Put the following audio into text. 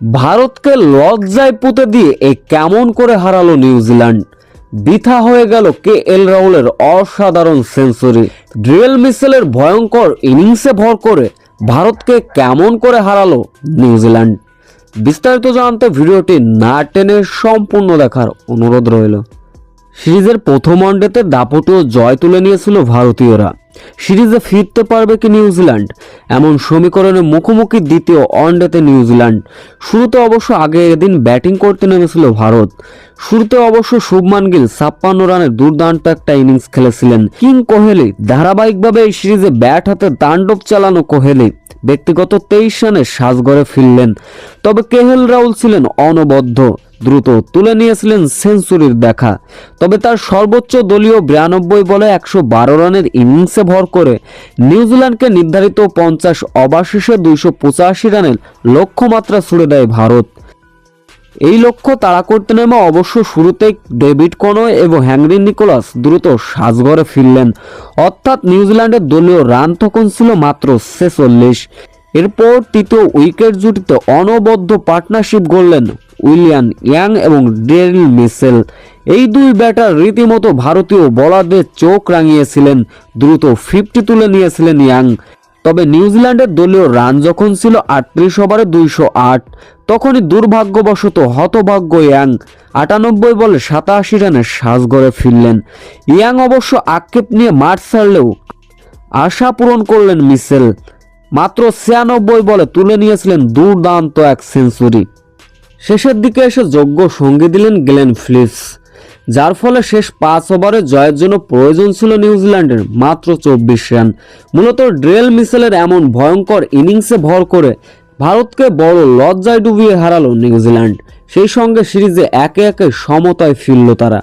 ভারতকে লজ্জায় পুঁতে দিয়ে এ কেমন করে হারালো নিউজিল্যান্ড? বৃথা হয়ে গেল কে এল রাহুলের অসাধারণ সেঞ্চুরি। ড্রিয়েল মিসেলের ভয়ঙ্কর ইনিংসে ভর করে ভারতকে কেমন করে হারালো নিউজিল্যান্ড? বিস্তারিত জানতে ভিডিওটি না টেনে সম্পূর্ণ দেখার অনুরোধ রইল। সিরিজের প্রথম ওয়ানডেতে দাপটীয় জয় তুলে নিয়েছিল ভারতীয়রা। সিরিজে ফিরতে পারবে কি নিউজিল্যান্ড? এমন সমীকরণে মুখোমুখি দ্বিতীয় ওয়ানডেতে নিউজিল্যান্ড। শুরুতে অবশ্য আগে এদিন ব্যাটিং করতে নেমেছিল ভারত। শুরুতে অবশ্য শুভমান গিল ছাপ্পান্ন রানের দুর্দান্ত একটা ইনিংস খেলেছিলেন। কিং কোহলি ধারাবাহিকভাবে এই সিরিজে ব্যাট হাতে তাণ্ডব চালানো কোহলি। ব্যক্তিগত তেইশ রানে সাজগড়ে ফিরলেন। তবে কেহেল রাহুল ছিলেন অনবদ্য। দ্রুত তুলে নিয়েছিলেন সেঞ্চুরির দেখা। তবে তার সর্বোচ্চ দলীয় বিরানব্বই বলে একশো বারো রানের ইনিংসে ভর করে নিউজিল্যান্ডকে নির্ধারিত পঞ্চাশ অবাশেষে দুইশো পঁচাশি রানের লক্ষ্যমাত্রা ছুড়ে দেয় ভারত। এই লক্ষ্য তাড়া করতে নেমে অবশ্য শুরুতেই ডেভিড কনয় এবং হ্যাংরি নিকোলাস দ্রুত সাজঘরে ফিরলেন। অর্থাৎ নিউজিল্যান্ডের দলীয় রান তখন ছিল মাত্র ছেচল্লিশ। এরপর তৃতীয় উইকেট জুটিতে অনবদ্য পার্টনারশিপ গড়লেন উইলিয়ান ইয়াং এবং ডেরিল মিসেল। এই দুই ব্যাটার রীতিমতো ভারতীয় বলারদের চোখ রাঙিয়েছিলেন, দ্রুত ফিফটি তুলে নিয়েছিলেন ইয়াং। তবে নিউজিল্যান্ডের দলীয় রান যখন ছিল আটত্রিশ ওভারে দুইশো আট, তখনই দুর্ভাগ্যবশত হতভাগ্য ইয়াং আটানব্বই বলে সাতাশি রানে সাজগড়ে ফিরলেন। ইয়াং অবশ্য আক্ষেপ নিয়ে মাঠ ছাড়লেও আশা পূরণ করলেন মিসেল। মাত্র ছিয়ানব্বই বলে তুলে নিয়েছিলেন দুর্দান্ত এক সেঞ্চুরি। শেষের দিকে এসে যোগ্য সঙ্গী দিলেন গেলেন ফ্লিস, যার ফলে শেষ পাঁচ ওভারে জয়ের জন্য প্রয়োজন ছিল নিউজিল্যান্ডের মাত্র চব্বিশ রান। মূলত ড্রেল মিসেলের এমন ভয়ঙ্কর ইনিংসে ভর করে ভারতকে বড় লজ্জায় ডুবিয়ে হারালো নিউজিল্যান্ড। সেই সঙ্গে সিরিজে একে একে সমতায় ফিরল তারা।